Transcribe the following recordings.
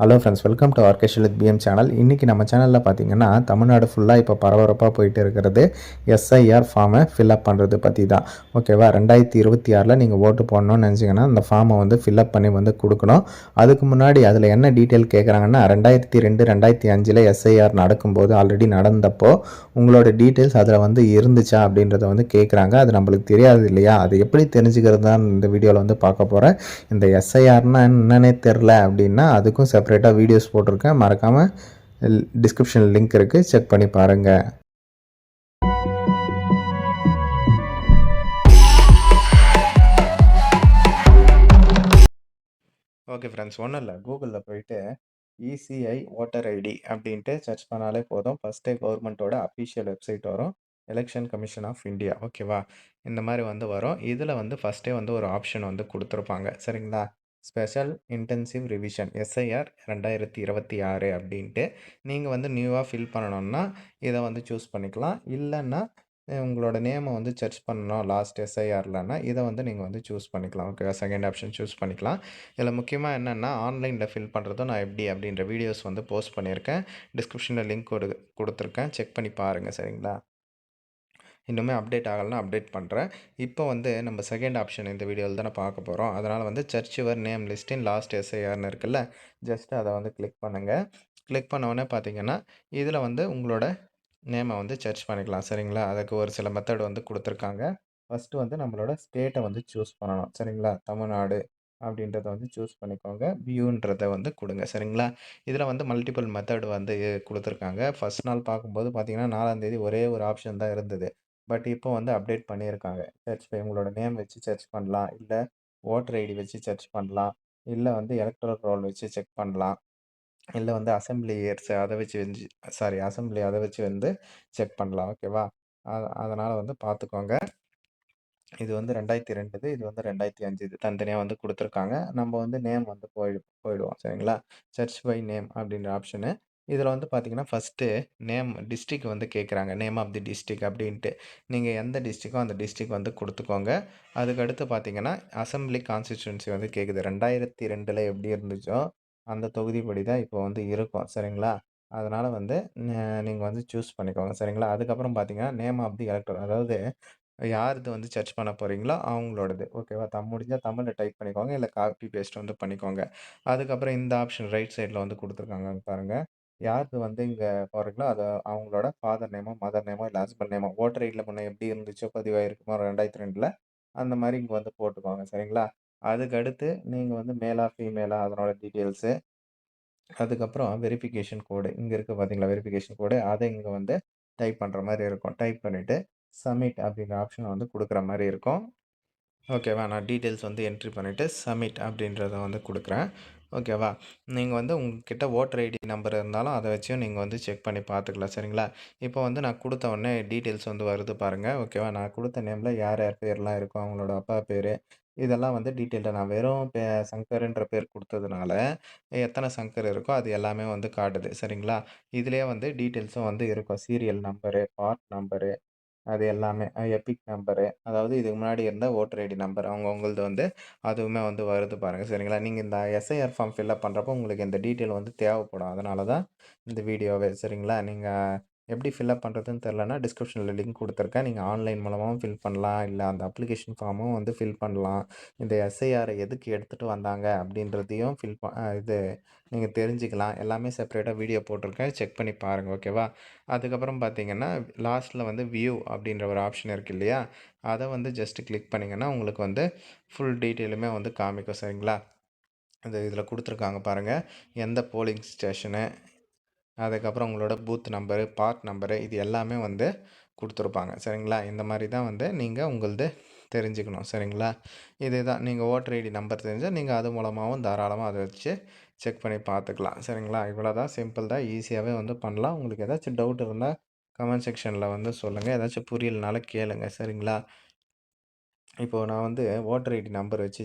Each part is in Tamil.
ஹலோ ஃப்ரெண்ட்ஸ் வெல்கம் டு ஆர்கேஷல் வித் பிஎம் சேனல் இன்றைக்கி நம்ம சேனலில் பார்த்தீங்கன்னா தமிழ்நாடு ஃபுல்லாக இப்போ பரபரப்பாக போயிட்டு இருக்கிறது. எஸ்ஐஆர் ஃபார்மை ஃபில்அப் பண்ணுறது பற்றி தான். ஓகேவா ரெண்டாயிரத்தி இருபத்தி ஆறில் நீங்கள் ஓட்டு போடணும்னு நினச்சிங்கன்னா அந்த ஃபார்மை வந்து ஃபில்அப் பண்ணி வந்து கொடுக்கணும். அதுக்கு முன்னாடி அதில் என்ன டீட்டெயில் கேட்குறாங்கன்னா ரெண்டாயிரத்தி ரெண்டு ரெண்டாயிரத்தி அஞ்சில் எஸ்ஐஆர் நடக்கும்போது ஆல்ரெடி நடந்தப்போ உங்களோட டீட்டெயில்ஸ் அதில் வந்து இருந்துச்சா அப்படின்றத வந்து கேட்குறாங்க அது நம்மளுக்கு தெரியாது இல்லையா? அது எப்படி தெரிஞ்சுக்கிறது தான் இந்த வீடியோவில் வந்து பார்க்க போகிறேன் இந்த எஸ்ஐஆர்னால் என்னன்னே தெரில அப்படின்னா அதுக்கும் செப்பரேட்டாக வீடியோஸ் போட்டிருக்கேன். மறக்காமல் டிஸ்கிரிப்ஷன் லிங்க் இருக்குது செக் பண்ணி பாருங்கள் ஓகே ஃப்ரெண்ட்ஸ் ஒன்றும் இல்லை. கூகுளில் போயிட்டு இசிஐ ஓட்டர் ஐடி அப்படின்ட்டு சர்ச் பண்ணாலே போதும். ஃபஸ்ட்டே கவர்மெண்ட்டோட அஃபிஷியல் வெப்சைட் வரும். எலெக்ஷன் கமிஷன் ஆஃப் இந்தியா ஓகேவா இந்த மாதிரி வந்து வரும். இதில் வந்து ஃபஸ்ட்டே வந்து ஒரு ஆப்ஷன் வந்து கொடுத்துருப்பாங்க. சரிங்களா? ஸ்பெஷல் இன்டென்சிவ் ரிவிஷன் எஸ்ஐஆர் ரெண்டாயிரத்தி இருபத்தி ஆறு அப்படின்ட்டு நீங்கள் வந்து நியூவாக ஃபில் பண்ணணுன்னா இதை வந்து சூஸ் பண்ணிக்கலாம். இல்லைன்னா உங்களோட நேமை வந்து சர்ச் பண்ணணும் லாஸ்ட் எஸ்ஐஆர்லன்னா இதை வந்து நீங்கள் வந்து சூஸ் பண்ணிக்கலாம். ஓகேவா செகண்ட் ஆப்ஷன் சூஸ் பண்ணிக்கலாம். இதில் முக்கியமாக என்னென்னா ஆன்லைனில் ஃபில் பண்ணுறதும் நான் எப்படி அப்படின்ற வீடியோஸ் வந்து போஸ்ட் பண்ணியிருக்கேன். டிஸ்கிரிப்ஷனில் லிங்க் கொடு கொடுத்துருக்கேன். செக் பண்ணி பாருங்கள் சரிங்களா? இன்னுமே அப்டேட் ஆகலைன்னா அப்டேட் பண்ணுறேன் இப்போ வந்து நம்ம செகண்ட் ஆப்ஷன் இந்த வீடியோவில் தானே பார்க்க போகிறோம் அதனால் வந்து சர்ச் யுவர் நேம் லிஸ்டின் இன் லாஸ்ட் எஸ்ஐஆர்னு இருக்குல்ல ஜஸ்ட் அதை வந்து கிளிக் பண்ணுங்கள் கிளிக் பண்ணவொடனே பார்த்தீங்கன்னா இதில் வந்து உங்களோட நேமை வந்து சர்ச் பண்ணிக்கலாம். சரிங்களா? அதுக்கு ஒரு சில மெத்தட் வந்து கொடுத்துருக்காங்க. ஃபஸ்ட்டு வந்து நம்மளோட ஸ்டேட்டை வந்து சூஸ் பண்ணணும். சரிங்களா? தமிழ்நாடு அப்படின்றத வந்து சூஸ் பண்ணிக்கோங்க. வியூன்றதை வந்து கொடுங்க. சரிங்களா? இதில் வந்து மல்டிபிள் மெத்தட் வந்து கொடுத்துருக்காங்க. ஃபஸ்ட் நாள் பார்க்கும்போது பார்த்தீங்கன்னா நாலாந்தேதி ஒரே ஒரு ஆப்ஷன் தான் இருந்தது. பட் இப்போ வந்து அப்டேட் பண்ணியிருக்காங்க. சர்ச் பை உங்களோட நேம் வச்சு சர்ச் பண்ணலாம். இல்லை ஓட்டர் ஐடி வச்சு சர்ச் பண்ணலாம். இல்லை வந்து எலக்ட்ரல் ரோல் வச்சு செக் பண்ணலாம். இல்லை வந்து அசெம்பிளி இயர்ஸ் அதை வச்சு வந்து சாரி அசெம்பிளி அதை வச்சு வந்து செக் பண்ணலாம். ஓகேவா? அதனால் வந்து பார்த்துக்கோங்க. இது வந்து ரெண்டாயிரத்தி ரெண்டுது இது வந்து ரெண்டாயிரத்தி அஞ்சு இது தனித்தனியாக வந்து கொடுத்துருக்காங்க. நம்ம வந்து நேம் வந்து போய் போயிடுவோம். சரிங்களா? சர்ச் பை நேம் அப்படின்ற ஆப்ஷனு. இதில் வந்து பார்த்திங்கன்னா ஃபஸ்ட்டு நேம் டிஸ்ட்ரிக் வந்து கேட்குறாங்க நேம் ஆஃப் தி டிஸ்ட்ரிக் அப்படின்ட்டு. நீங்கள் எந்த டிஸ்ட்ரிக்கோ அந்த டிஸ்ட்ரிக் வந்து கொடுத்துக்கோங்க. அதுக்கடுத்து பார்த்தீங்கன்னா அசம்பிளி கான்ஸ்டிடியூன்சி வந்து கேட்குது ரெண்டாயிரத்தி ரெண்டில் எப்படி இருந்துச்சோ அந்த தொகுதிப்படி தான் இப்போ வந்து இருக்கும். சரிங்களா? அதனால் வந்து நீங்கள் வந்து சூஸ் பண்ணிக்கோங்க. சரிங்களா? அதுக்கப்புறம் பார்த்தீங்கன்னா நேம் ஆஃப் தி எலக்டர் அதாவது யாருது வந்து சர்ச் பண்ண போகிறீங்களோ அவங்களோடது. ஓகேவா தம் முடிஞ்சால் தமிழில் டைப் பண்ணிக்கோங்க. இல்லை காப்பி பேஸ்ட் வந்து பண்ணிக்கோங்க. அதுக்கப்புறம் இந்த ஆப்ஷன் ரைட் சைடில் வந்து கொடுத்துருக்காங்க பாருங்கள் யாருக்கு வந்து இங்கே போகிறீங்களோ அது அவங்களோட ஃபாதர் நேமோ மதர் நேமோ இல்லை ஹஸ்பண்ட் நேமோ ஓட்டர் ஐடியில் முன்னே எப்படி இருந்துச்சோ பதிவாயிருக்குமோ ரெண்டாயிரத்தி ரெண்டில் அந்த மாதிரி இங்கே வந்து போட்டுக்கோங்க சரிங்களா? அதுக்கடுத்து நீங்கள் வந்து மேலா ஃபீமேலா அதனோட டீட்டெயில்ஸு அதுக்கப்புறம் வெரிஃபிகேஷன் கோடு இங்கே இருக்குது பார்த்தீங்களா வெரிஃபிகேஷன் கோடு அதை இங்கே வந்து டைப் பண்ணுற மாதிரி இருக்கும். டைப் பண்ணிவிட்டு சப்மிட் அப்படிங்கிற ஆப்ஷனை வந்து கொடுக்குற மாதிரி இருக்கும். ஓகேவா நான் டீட்டெயில்ஸ் வந்து என்ட்ரி பண்ணிவிட்டு சப்மிட் அப்படின்றத வந்து கொடுக்குறேன். ஓகேவா? நீங்கள் வந்து உங்ககிட்ட ஓட்டர் ஐடி நம்பர் இருந்தாலும் அதை வச்சும் நீங்கள் வந்து செக் பண்ணி பார்த்துக்கலாம் சரிங்களா? இப்போ வந்து நான் கொடுத்த உடனே டீட்டெயில்ஸ் வந்து வருது பாருங்கள் ஓகேவா? நான் கொடுத்த நேமில் யார் யார் பேர்லாம் இருக்கும் அவங்களோட அப்பா பேர் இதெல்லாம் வந்து டீட்டெயில்டாக நான் வெறும் பே சங்கருன்ற பேர் கொடுத்ததுனால எத்தனை சங்கர் இருக்கோ அது எல்லாமே வந்து காட்டுது சரிங்களா? இதுலேயே வந்து டீட்டெயில்ஸும் வந்து இருக்கும். சீரியல் நம்பரு பார்ட் நம்பரு அது எல்லாமே. எபிக் நம்பரு அதாவது இதுக்கு முன்னாடி இருந்த ஓட்டர் ஐடி நம்பர் அவங்கவுங்களது வந்து அதுவுமே வந்து வருது பாருங்கள் சரிங்களா? நீங்கள் இந்த எஸ்ஐஆர் ஃபார்ம் ஃபில்அப் பண்ணுறப்போ உங்களுக்கு இந்த டீட்டெயில் வந்து தேவைப்படும். அதனால தான் இந்த வீடியோவே சரிங்களா? நீங்கள் எப்படி ஃபில்அப் பண்ணுறதுன்னு தெரிலனா டிஸ்கிரிப்ஷனில் லிங்க் கொடுத்துருக்கேன். நீங்கள் ஆன்லைன் மூலமாகவும் ஃபில் பண்ணலாம். இல்லை அந்த அப்ளிகேஷன் ஃபார்மும் வந்து ஃபில் பண்ணலாம். இந்த எஸ்ஐஆரை எதுக்கு எடுத்துகிட்டு வந்தாங்க அப்படின்றதையும் ஃபில் ப இது நீங்கள் தெரிஞ்சுக்கலாம். எல்லாமே செப்பரேட்டாக வீடியோ போட்டிருக்கேன். செக் பண்ணி பாருங்கள் ஓகேவா அதுக்கப்புறம் பார்த்தீங்கன்னா லாஸ்ட்டில் வந்து வியூ அப்படின்ற ஒரு ஆப்ஷன் இருக்குது இல்லையா? அதை வந்து ஜஸ்ட்டு கிளிக் பண்ணிங்கன்னா உங்களுக்கு வந்து ஃபுல் டீட்டெயிலுமே வந்து காமிக்கும் சரிங்களா? இந்த இதில் கொடுத்துருக்காங்க பாருங்கள் எந்த போலிங் ஸ்டேஷனு அதுக்கப்புறம் உங்களோட பூத் நம்பரு பார்ட் நம்பரு இது எல்லாமே வந்து கொடுத்துருப்பாங்க. சரிங்களா? இந்த மாதிரி தான் வந்து நீங்கள் உங்களது தெரிஞ்சுக்கணும். சரிங்களா? இதுதான். நீங்கள் ஓட்டர் ஐடி நம்பர் தெரிஞ்சால் நீங்கள் அது மூலமாகவும் தாராளமாக அதை வச்சு செக் பண்ணி பார்த்துக்கலாம். சரிங்களா? இவ்வளோ தான். சிம்பிள் தான் ஈஸியாகவே வந்து பண்ணலாம். உங்களுக்கு ஏதாச்சும் டவுட் இருந்தால் கமெண்ட் செக்ஷனில் வந்து சொல்லுங்கள் ஏதாச்சும் புரியலனால கேளுங்க. சரிங்களா? இப்போது நான் வந்து ஓட்டர் ஐடி நம்பர் வச்சு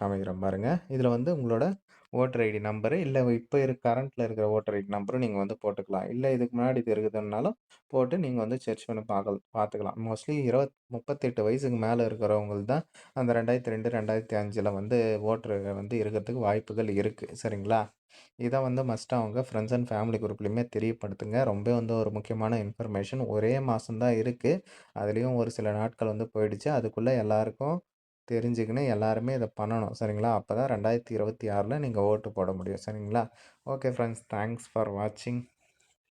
காமிக்கிறேன் பாருங்கள் இதில் வந்து உங்களோட ஓட்டர் ஐடி நம்பரு இல்லை இப்போ இரு கரண்ட்டில் இருக்கிற ஓட்டர் ஐடி நம்பரும் நீங்கள் வந்து போட்டுக்கலாம். இல்லை இதுக்கு முன்னாடி இது இருக்குதுன்னாலும் போட்டு நீங்கள் வந்து சர்ச் பண்ணி பார்க்க பார்த்துக்கலாம் மோஸ்ட்லி இருபத் முப்பத்தெட்டு வயசுக்கு மேலே இருக்கிறவங்களுக்கு தான் அந்த 2002, 2005ல வந்து ஓட்டர் வந்து இருக்கிறதுக்கு வாய்ப்புகள் இருக்குது சரிங்களா? இதை வந்து மஸ்ட் அவங்க ஃப்ரெண்ட்ஸ் அண்ட் ஃபேமிலி குரூப்லையுமே தெரியப்படுத்துங்க. ரொம்ப வந்து ஒரு முக்கியமான இன்ஃபர்மேஷன். ஒரே மாசம் தான் அதுலேயும் ஒரு சில நாட்கள் வந்து போயிடுச்சு. அதுக்குள்ளே எல்லாருக்கும் தெரிஞ்சுக்கணும். எல்லாருமே இதை பண்ணணும். சரிங்களா? அப்போ தான் ரெண்டாயிரத்தி இருபத்தி ஆறில் நீங்கள் ஓட்டு போட முடியும். சரிங்களா? ஓகே ஃப்ரெண்ட்ஸ் தேங்க்ஸ் ஃபார் வாட்சிங்.